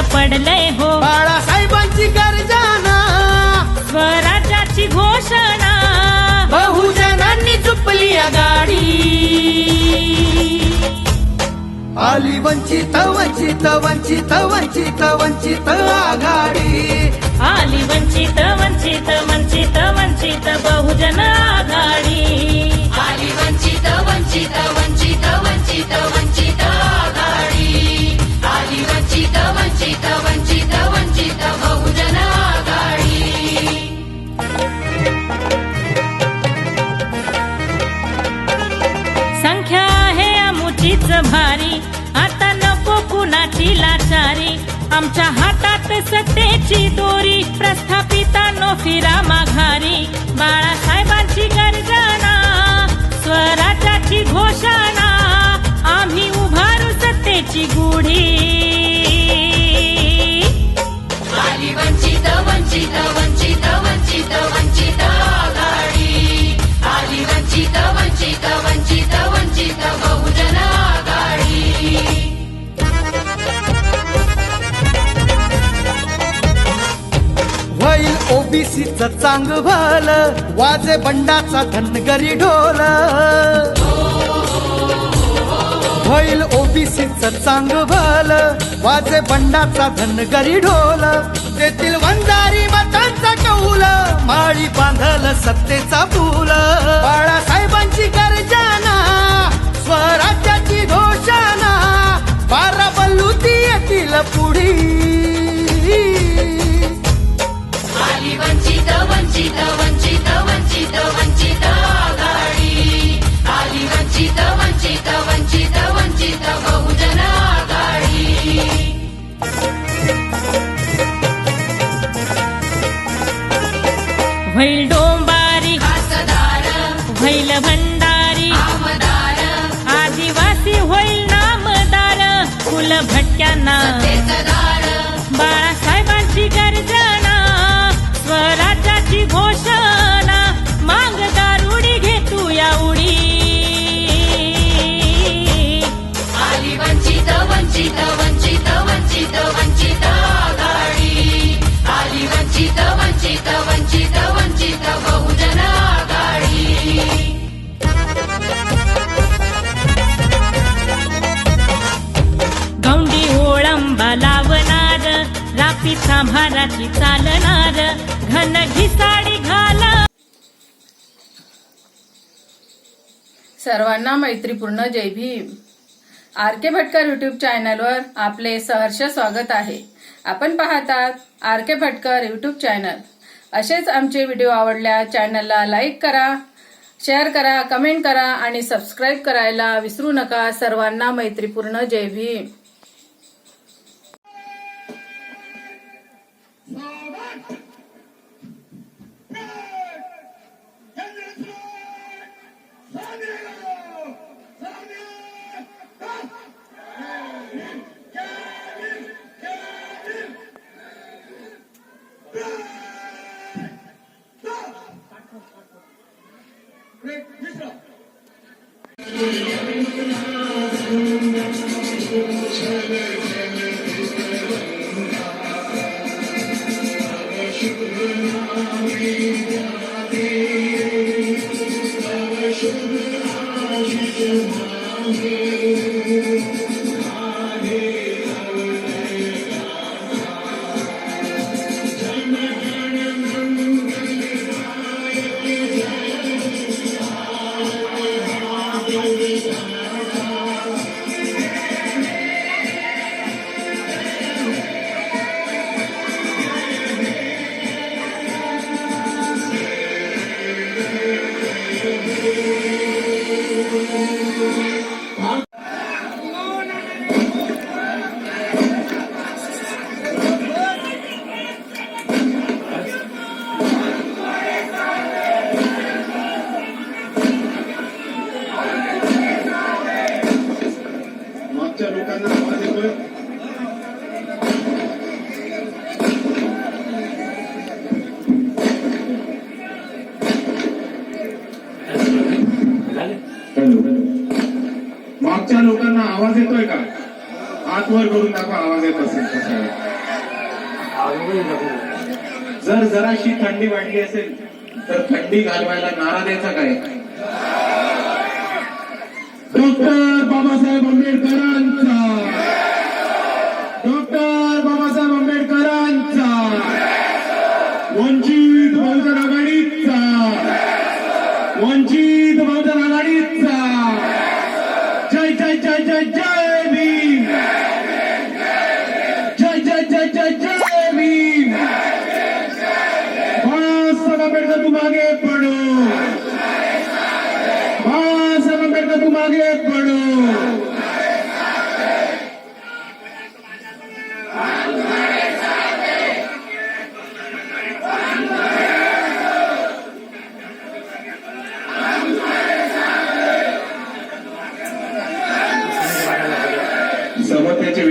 पडलंय हो. बाळासाहेबांची गर्जना स्वराज्याची घोषणा. बहुजनांनी चुपली गाडी. आली वंचित वंचित वंचित वंचित वंचित आघाडी. आली वंचित वंचित वंचित वंचित बहुजन आघाडी. आली वंचित वंचित वंचित वंचित वंचित वंचित वंचित बहुजन आघाडी. संख्या आहे आमुचीच भारी आता नको कुणाची लाचारी. आमच्या हातात सत्तेची दोरी प्रस्थापितांनो फिरा माघारी. बाळासाहेबांची गर्जना स्वराज्याची घोषणा आम्ही उभारू सत्तेची गुढी. वंचित वंचित वंचित वंचित वंचित आघाडी. आली वंचित वंचित वंचित वंचित बहुजन आघाडी. होईल ओबीसीच चांग भल वाजे बंडाचा धनगरी ढोल. होईल ओबीसीच चांग भल. वाजे बंडाचा धनगरी ढोल. तेथील वंजारी मतांचा कौल. माळी बांधल सत्तेचा पूल. बाळासाहेबांची गर्जना स्वराज्याची घोषणा. बारा बल्लुती येतील पुढी. सर्वांना मैत्रीपूर्ण Jai Bhim. R K Bhatkar YouTube चॅनलवर आपले सहर्ष स्वागत आहे. आपण पाहतात R K Bhatkar YouTube channel असेच आमचे व्हिडिओ आवडल्या चॅनलला लाईक करा शेअर करा कमेंट करा आणि सबस्क्राईब करायला विसरू नका. सर्वांना मैत्रीपूर्ण जय भीम. मागच्या लोकांना आवाज येतोय का? आतवर करून दाखवा आवाज येत असेल जर जराशी थंडी वाढली असेल तर थंडी घालवायला नारा द्यायचा काय? डॉक्टर बाबासाहेब आंबेडकरांनी डॉक्टर बाबासाहेब आंबेडकरांचा वंचित बहुजन आघाडीचा. वंचित बहुजन आघाडीचा. जय जय जय जय जय भीम.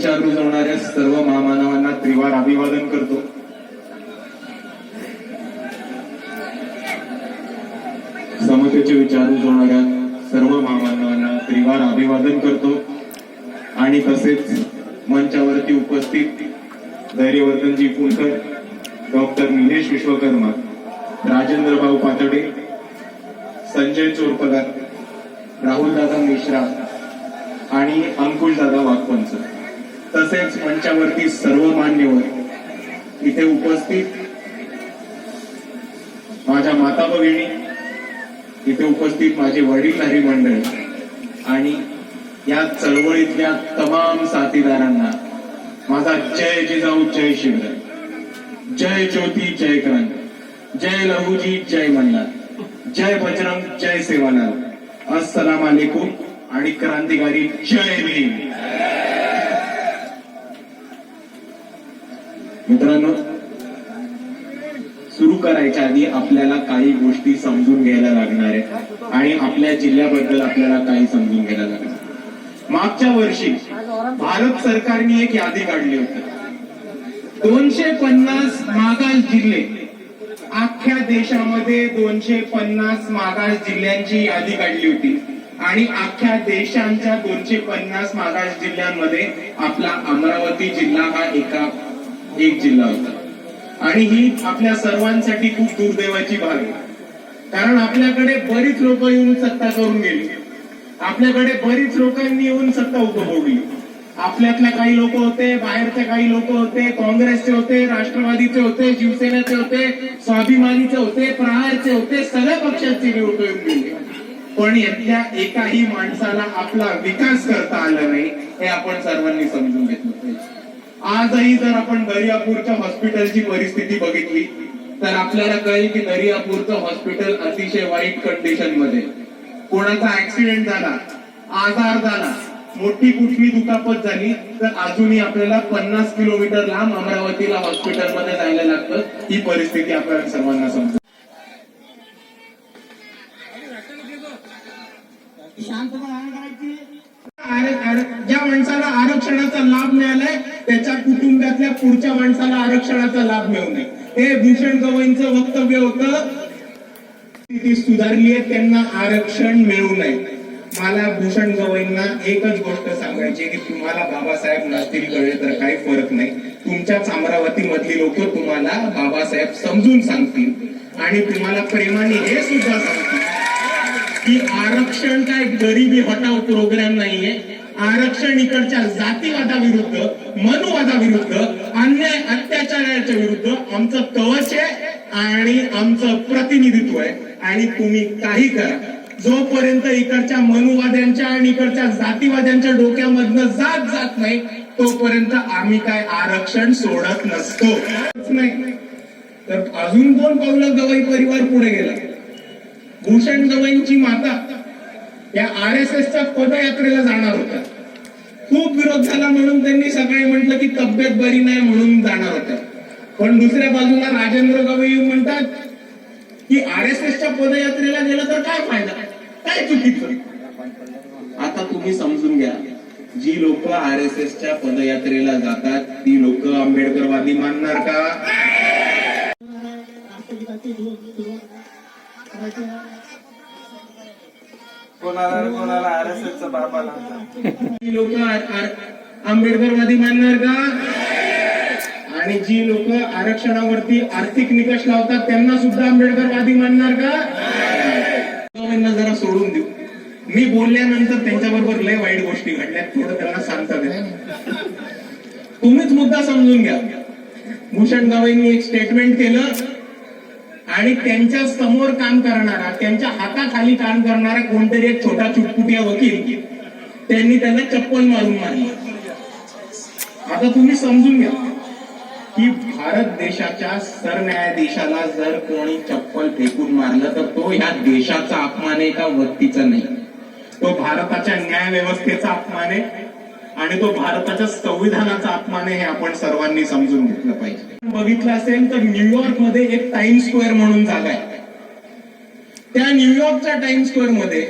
विचार रुजवणाऱ्या सर्व महामानवांना त्रिवार अभिवादन करतो. समतेचे विचार रुजवणाऱ्या सर्व महामानवांना त्रिवार अभिवादन करतो. आणि तसेच मंचावरती उपस्थित धैर्यवर्धनजी फुलकर डॉक्टर निलेश विश्वकर्मा राजेंद्र भाऊ पातडे संजय चोरपगार राहुलदादा मिश्रा आणि अंकुशदादा वाघपंच. तसेच मंचावरती सर्व मान्यवर इथे उपस्थित माझ्या माता भगिनी इथे उपस्थित माझे वडीलधारी मंडळ आणि या चळवळीतल्या तमाम साथीदारांना माझा जय जिजाऊ जय शिवराय. जय ज्योती जय क्रांती. जय लहूजी जय मल्हार. जय बजरंग जय सेवालाल. अस्सलाम वालेकुम आणि क्रांतिकारी जय भीम. मित्रांनो सुरू करायच्या आधी आपल्याला काही गोष्टी समजून घ्यायला लागणार आहे आणि आपल्या जिल्ह्याबद्दल आपल्याला काही समजून घ्यायला लागणार मागच्या वर्षी भारत सरकारने एक यादी काढली होती. दोनशे पन्नास मागास जिल्हे अख्ख्या देशामध्ये दोनशे पन्नास मागास जिल्ह्यांची यादी काढली होती आणि अख्ख्या देशांच्या दोनशे पन्नास मागास जिल्ह्यांमध्ये आपला अमरावती जिल्हा हा एका एक जिल्हा होता. आणि ही आपल्या सर्वांसाठी खूप दुर्दैवाची भाग आहे. कारण आपल्याकडे बरीच लोक येऊन सत्ता करून गेली. आपल्याकडे बरीच लोकांनी येऊन सत्ता उपभोगली. आपल्यातल्या काही लोक होते बाहेरचे काही लोक होते काँग्रेसचे होते राष्ट्रवादीचे होते शिवसेनेचे होते स्वाभिमानीचे होते प्रहारचे होते सगळ्या पक्षाचे निवडणूक येऊन गेले. पण यातल्या एकाही माणसाला आपला विकास करता आला नाही हे आपण सर्वांनी समजून घेतलं पाहिजे. आजही जर आपण दर्यापूरच्या हॉस्पिटलची परिस्थिती बघितली तर आपल्याला कळेल की दर्यापूरचं हॉस्पिटल अतिशय वाईट कंडिशनमध्ये कोणाचा ऍक्सिडेंट झाला आजार झाला मोठी कुठली दुखापत झाली तर अजूनही आपल्याला पन्नास किलोमीटर लांब अमरावतीला हॉस्पिटलमध्ये जायला लागतं. ही परिस्थिती आपल्याला सर्वांना समजते. ज्या माणसाला आरक्षणाचा लाभ मिळालाय त्याच्या कुटुंबातल्या पुढच्या माणसाला आरक्षणाचा लाभ मिळू नये. हे भूषण गवईंचं वक्तव्य होतं. स्थिती सुधारली आहे त्यांना आरक्षण मिळू नये. मला भूषण गवईंना एकच गोष्ट सांगायची की तुम्हाला बाबासाहेब नसतील कळले तर काही फरक नाही. तुमच्याच अमरावती मधली लोक तुम्हाला बाबासाहेब समजून सांगतील. आणि तुम्हाला प्रेमाने हे सुद्धा सांगतील की आरक्षण काय गरिबी हटाव प्रोग्राम नाहीये. आरक्षण इकडच्या जातीवादाविरुद्ध मनुवादाविरुद्ध अन्याय अत्याचाराच्या विरुद्ध आमचं कवच आहे आणि आमचं प्रतिनिधित्व आहे. आणि तुम्ही काही करा. जोपर्यंत इकडच्या मनुवाद्यांच्या आणि इकडच्या जातीवाद्यांच्या डोक्यामधनं जात जात नाही तोपर्यंत आम्ही काय आरक्षण सोडत नसतो. नाही. तर अजून दोन पावलं गवई परिवार पुढे गेला. भूषण गवईंची माता. या आर एस एसच्या पदयात्रेला जाणार होत्या खूप विरोध झाला म्हणून त्यांनी सकाळी म्हटलं की तब्येत बरी नाही म्हणून जाणार होत्या पण दुसऱ्या बाजूला राजेंद्र गवई म्हणतात की आर एस एसच्या पदयात्रेला गेलं तर काय फायदा? काय चुकीचं? आता तुम्ही समजून घ्या जी लोक आर एस एसच्या पदयात्रेला जातात ती लोक आंबेडकरवादी मानणार का? कोणाला कोणाला आर एस एसचा बाबा लागला. लोक आंबेडकरवादी मानणार का? आणि जी लोक आरक्षणावरती आर्थिक निकष लावतात त्यांना सुद्धा आंबेडकरवादी मानणार का? त्यांना जरा सोडून देऊ. मी बोलल्यानंतर त्यांच्याबरोबर लय वाईट गोष्टी घडल्या. थोडं त्यांना सांगता द्या तुम्हीच मुद्दा समजून घ्या. भूषण गवईंनी एक स्टेटमेंट केलं. आणि त्यांच्यासमोर काम करणारा त्यांच्या हाताखाली काम करणारा कोणतरी एक छोटा चुटपुटिया वकील त्यांनी त्यांना चप्पल मारून मारली. आता तुम्ही समजून घ्या की भारत देशाच्या सरन्यायाधीशाला जर कोणी चप्पल फेकून मारलं तर तो ह्या देशाचा अपमान आहे का? व्यक्तीचा नाही. तो भारताच्या न्याय व्यवस्थेचा अपमान आहे? आणि तो भारताच्या संविधानाचा अपमान आहे हे आपण सर्वांनी समजून घेतलं पाहिजे. बघितलं असेल तर न्यूयॉर्कमध्ये एक टाइम स्क्वेअर म्हणून जागा आहे. त्या न्यूयॉर्कच्या टाइम स्क्वेअरमध्ये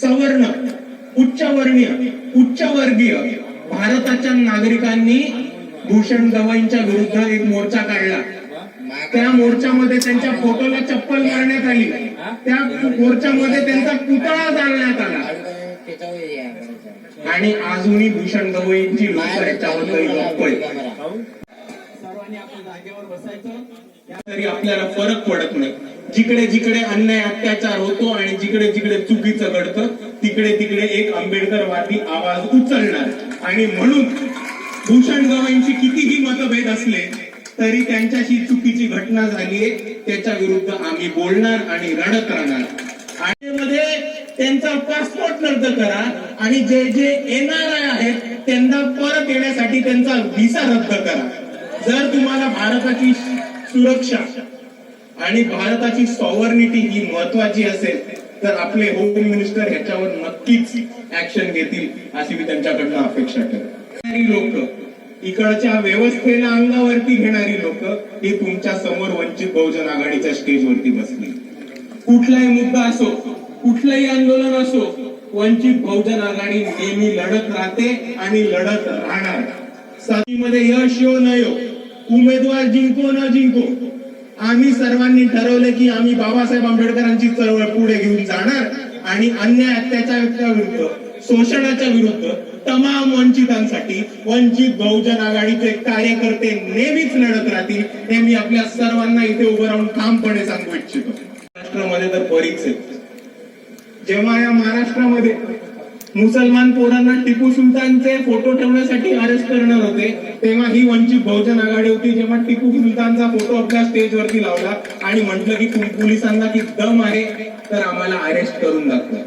सवर्ण उच्चवर्णीय उच्चवर्गीय भारताच्या नागरिकांनी भूषण गवईंच्या विरुद्ध एक मोर्चा काढला. त्या मोर्चामध्ये त्यांच्या फोटोला चप्पल मारण्यात आली. त्या मोर्चामध्ये त्यांचा पुतळा जाळण्यात आला. आणि अजूनही भूषण गवईंची लोक गप्प आहेत. तरी आपल्याला फरक पडत नाही. जिकडे जिकडे अन्याय अत्याचार होतो आणि जिकडे जिकडे चुकीचं घडतं तिकडे तिकडे एक आंबेडकरवादी आवाज उचलणार. आणि म्हणून भूषण गवईंची कितीही मतभेद असले तरी त्यांच्याशी चुकीची घटना झालीये त्याच्या विरुद्ध आम्ही बोलणार आणि रडत राहणार. आणि मध्ये त्यांचा पासपोर्ट रद्द करा आणि जे जे येणार आहेत त्यांना परत येण्यासाठी त्यांचा व्हिसा रद्द करा. जर तुम्हाला भारताची सुरक्षा आणि भारताची सॉवर्निटी ही महत्वाची असेल तर आपले होम मिनिस्टर ह्याच्यावर नक्कीच ऍक्शन घेतील अशी मी त्यांच्याकडनं अपेक्षा करतो. लोक इकडच्या व्यवस्थेला अंगावरती घेणारी लोक ही तुमच्यासमोर वंचित बहुजन आघाडीच्या स्टेजवरती बसली कुठलाही मुद्दा असो कुठलंही आंदोलन असो वंचित बहुजन आघाडी नेहमी लढत राहते आणि लढत राहणार. साथीमध्ये यश येऊ न येऊ उमेदवार जिंको न जिंको आम्ही सर्वांनी ठरवलं की आम्ही बाबासाहेब आंबेडकरांची चळवळ पुढे घेऊन जाणार आणि अन्याय अत्याचाराच्या विरुद्ध शोषणाच्या विरुद्ध तमाम वंचितांसाठी वंचित बहुजन आघाडीचे कार्यकर्ते नेहमीच लढत राहतील हे मी आपल्या सर्वांना इथे उभं राहून ठामपणे सांगू इच्छितो. महाराष्ट्रामध्ये तर बरीच आहे जेव्हा या महाराष्ट्रामध्ये मुसलमान पोरांना टिपू सुलतानचे फोटो ठेवण्यासाठी अरेस्ट करणार होते तेव्हा ही वंचित बहुजन आघाडी होती जेव्हा टिपू सुलतानचा फोटो आपल्या स्टेजवरती लावला आणि म्हटलं की पोलिसांना की दम आहे तर आम्हाला अरेस्ट करून दाखवा.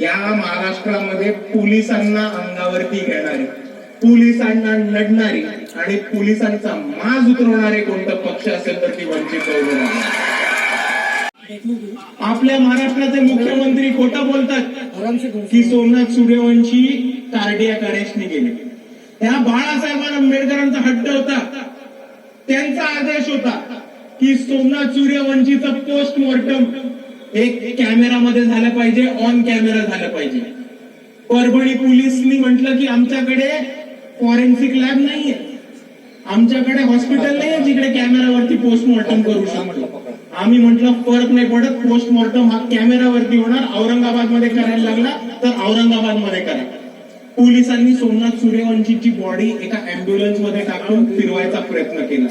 या महाराष्ट्रामध्ये पोलिसांना अंगावरती घेणारे पोलिसांना लढणारी आणि पोलिसांचा माज उतरवणारे कोणतं पक्ष असेल तर ती वंचित बहुजन आघाडी. आपल्या महाराष्ट्राचे मुख्यमंत्री खोटं बोलतात. की सोमनाथ सूर्यवंशी कार्डियाक अरेस्टने गेले. ह्या बाळासाहेब आंबेडकरांचा हट्ट होता. त्यांचा आदेश होता की सोमनाथ सूर्यवंशीचं पोस्टमॉर्टम एक कॅमेरामध्ये झालं पाहिजे ऑन कॅमेरा झालं पाहिजे. परभणी पोलिसनी म्हटलं की आमच्याकडे फॉरेन्सिक लॅब नाहीये. आमच्याकडे हॉस्पिटल नाहीये जिकडे कॅमेरावरती पोस्टमॉर्टम करू शकतो. आम्ही म्हटलं फरक नाही पडत पोस्टमॉर्टम हा कॅमेरावरती होणार औरंगाबादमध्ये करायला लागला तर औरंगाबादमध्ये करा. पोलिसांनी सोमनाथ सूर्यवंशीची बॉडी एका अँब्युलन्समध्ये टाकून फिरवायचा प्रयत्न केला.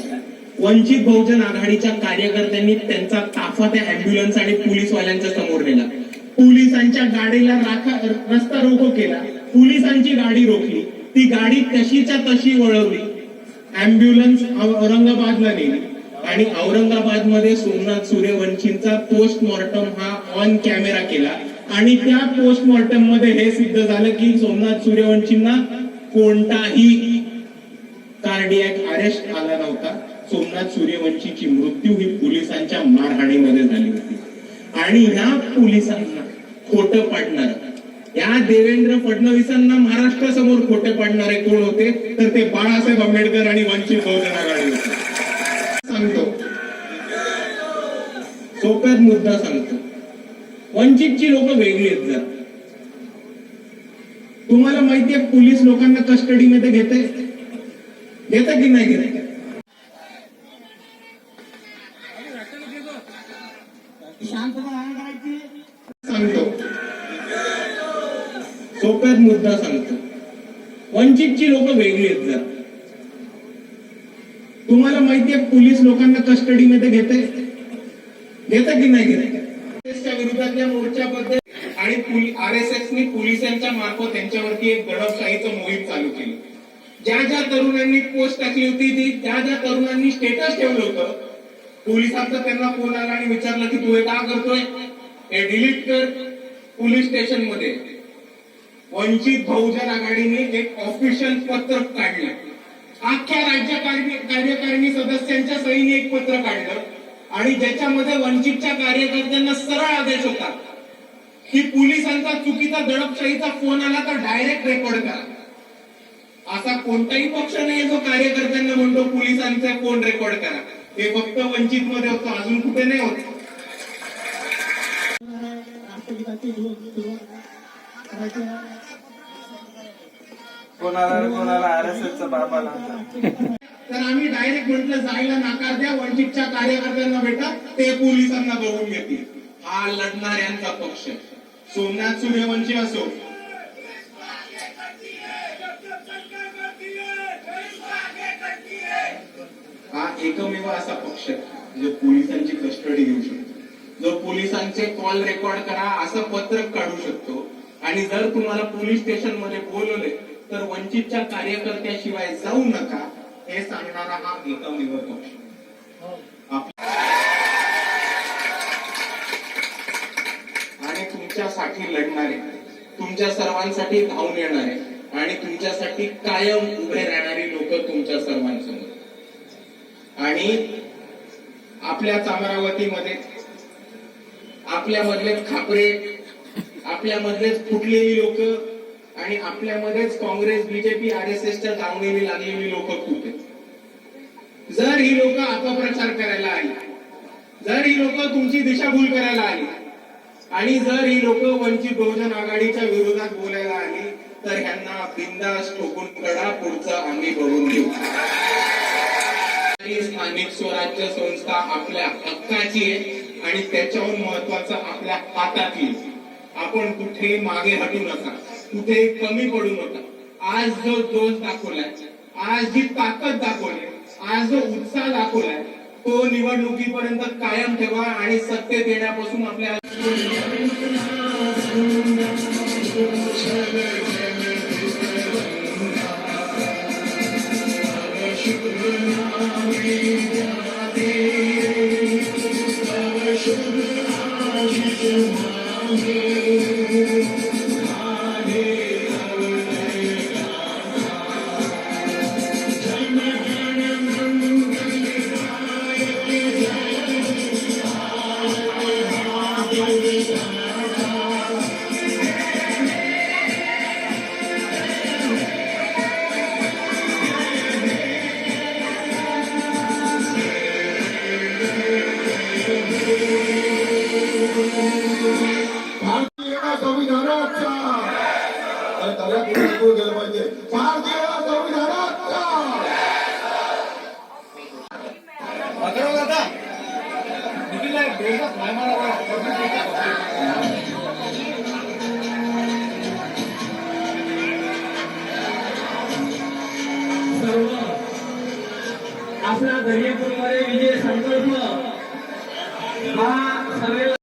वंचित बहुजन आघाडीच्या कार्यकर्त्यांनी त्यांचा ताफा त्या अँब्युलन्स आणि पोलीसवाल्यांच्या समोर नेला. पोलिसांच्या गाडीला राखा रस्ता रोको केला. पोलिसांची गाडी रोखली. ती गाडी तशीच्या तशी वळवली. अँब्युलन्स औरंगाबादला नेली. आणि औरंगाबादमध्ये सोमनाथ सूर्यवंशींचा पोस्टमॉर्टम हा ऑन कॅमेरा केला. आणि त्या पोस्टमॉर्टममध्ये हे सिद्ध झालं की सोमनाथ सूर्यवंशींना कोणताही कार्डियक अरेस्ट आला नव्हता. सोमनाथ सूर्यवंशीची मृत्यू ही पोलिसांच्या मारहाणीमध्ये झाली होती. आणि ह्या पोलिसांना खोट पाडणार या देवेंद्र फडणवीसांना महाराष्ट्रासमोर खोटे पाडणारे कोण होते? तर ते बाळासाहेब आंबेडकर आणि वंचित बहुजन आघाडी होते. सांगतो. सोप्यात मुद्दा सांगतो. वंचितची लोक वेगळी आहेत जर. तुम्हाला माहितीये पोलीस लोकांना कस्टडीमध्ये घेते? घेते की नाही घेते? सांगतो. सोप्यात मुद्दा सांगतो. वंचितची लोक वेगळी आहेत जर. तुम्हाला माहितीये पोलीस लोकांना कस्टडीमध्ये घेते घेते की नाही घेते काँग्रेसच्या विरोधातल्या मोर्चाबद्दल आणि आर एस एसनी पोलिसांच्या मार्फत त्यांच्यावरती एक दडपशाहीचं मोहीम चालू केली. ज्या ज्या तरुणांनी पोस्ट टाकली होती ती ज्या ज्या तरुणांनी स्टेटस ठेवलं होतं पोलिसांचा त्यांना फोन आला आणि विचारलं की तू हे का करतोय? हे डिलीट कर पोलीस स्टेशनमध्ये वंचित बहुजन आघाडीने एक ऑफिशियल पत्रक काढलं अख्ख्या राज्य कार्यकारिणी सदस्यांच्या सहीने एक पत्र काढलं आणि ज्याच्यामध्ये वंचितच्या कार्यकर्त्यांना सरळ आदेश होता. की पोलिसांचा चुकीचा दडपशाहीचा फोन आला तर डायरेक्ट रेकॉर्ड करा. असा कोणताही पक्ष नाही जो कार्यकर्त्यांना म्हणतो पोलिसांचा फोन रेकॉर्ड करा. हे फक्त वंचित मध्ये होतं अजून कुठे नाही होत. कोणाला कोणाला तर आम्ही डायरेक्ट म्हटलं जायला नकार द्या वंचितच्या कार्यकर्त्यांना भेटा ते पोलिसांना बघून घेतील. हा लढणाऱ्यांचा पक्ष सोमनाथ सूर्यवंशी असो. हा एकमेव असा पक्ष आहे जो पोलिसांची कस्टडी घेऊ शकतो. जो पोलिसांचे कॉल रेकॉर्ड करा असं पत्रक काढू शकतो. आणि जर तुम्हाला पोलीस स्टेशनमध्ये बोलवले तर वंचितच्या कार्यकर्त्याशिवाय जाऊ नका हे सांगणारा हा एकमेव पक्ष. आणि तुमच्यासाठी लढणारे तुमच्या सर्वांसाठी धावून येणारे आणि तुमच्यासाठी कायम उभे राहणारी लोक तुमच्या सर्वांसमोर. आणि आपल्या चामरावतीमध्ये आपल्यामधले खापरे आपल्यामधलेच फुटलेली लोक आणि आपल्यामध्येच काँग्रेस बीजेपी आर एस एसच्या दावणीला लागलेली लोक खूप आहेत. जर ही लोक अपप्रचार करायला आली जर ही लोक तुमची दिशाभूल करायला आली आणि जर ही लोक वंचित बहुजन आघाडीच्या विरोधात बोलायला आली तर ह्यांना बिंदास ठोकून कडा पुढचं आम्ही बघून घेऊ. स्थानिक स्वराज्य संस्था आपल्या हक्काची आहे आणि त्याच्याहून महत्वाचं आपल्या हातातली येईल आपण कुठे मागे हटू नका. कुठे कमी पडू नका. आज जो जोश दाखवलाय आज जी ताकद दाखवली आज जो उत्साह दाखवलाय तो निवडणुकीपर्यंत कायम ठेवा आणि सत्य देण्यापासून आपल्या